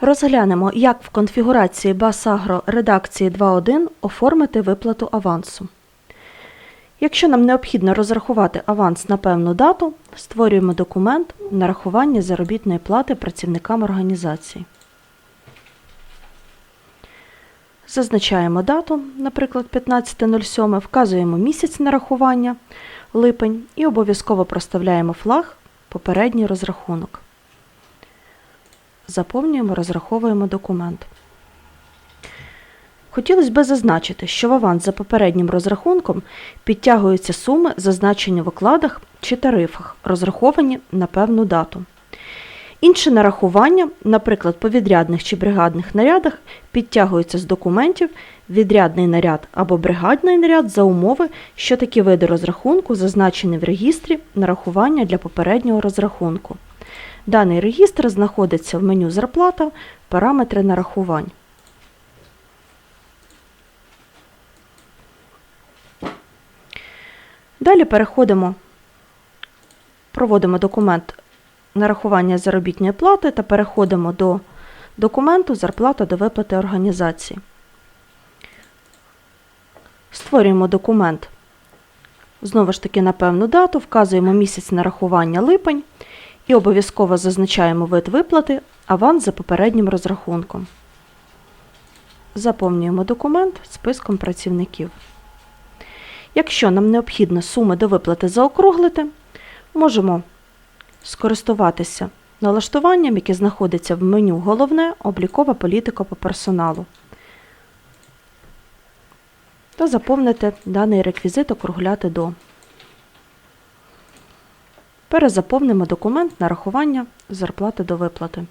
Розглянемо, як в конфігурації Басагро редакції 2.1 оформити виплату авансу. Якщо нам необхідно розрахувати аванс на певну дату, створюємо документ нарахування заробітної плати працівникам організації. Зазначаємо дату, наприклад, 15.07, вказуємо місяць нарахування, липень і обов'язково проставляємо флаг попередній розрахунок. Заповнюємо, розраховуємо документ. Хотілося б зазначити, що в аванс за попереднім розрахунком підтягуються суми, зазначені в окладах чи тарифах, розраховані на певну дату. Інші нарахування, наприклад, по відрядних чи бригадних нарядах, підтягуються з документів відрядний наряд або бригадний наряд за умови, що такі види розрахунку зазначені в регістрі нарахування для попереднього розрахунку. Даний регістр знаходиться в меню Зарплата, параметри нарахувань. Далі переходимо, проводимо документ нарахування заробітної плати та переходимо до документу Зарплата до виплати організації. Створюємо документ знову ж таки на певну дату, вказуємо місяць нарахування липень і обов'язково зазначаємо вид виплати аванс за попереднім розрахунком. Заповнюємо документ списком працівників. Якщо нам необхідно суми до виплати заокруглити, можемо скористуватися налаштуванням, яке знаходиться в меню Головне облікова політика по персоналу. Та заповнити даний реквізит округляти до. Перезаповнимо документ нарахування зарплати до виплати.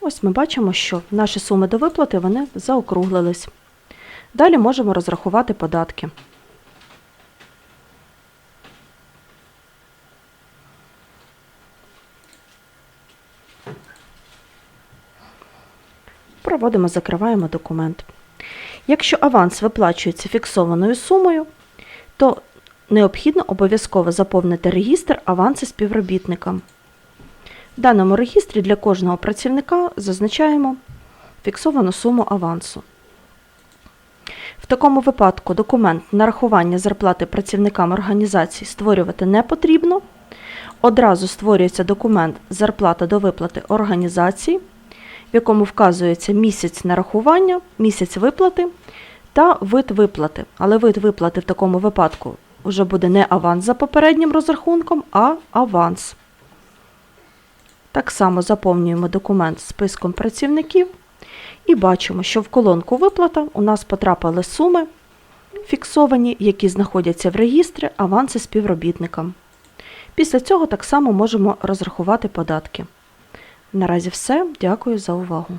Ось ми бачимо, що наші суми до виплати вони заокруглились. Далі можемо розрахувати податки. Проводимо, закриваємо документ. Якщо аванс виплачується фіксованою сумою, то необхідно обов'язково заповнити регістр аванси співробітникам. В даному регістрі для кожного працівника зазначаємо фіксовану суму авансу. В такому випадку документ нарахування зарплати працівникам організації створювати не потрібно. Одразу створюється документ зарплата до виплати організації, в якому вказується місяць нарахування, місяць виплати та вид виплати. Але вид виплати в такому випадку вже буде не аванс за попереднім розрахунком, а аванс. Так само заповнюємо документ списком працівників і бачимо, що в колонку виплата у нас потрапили суми фіксовані, які знаходяться в регістрі аванси співробітникам. Після цього так само можемо розрахувати податки. Наразі все. Дякую за увагу.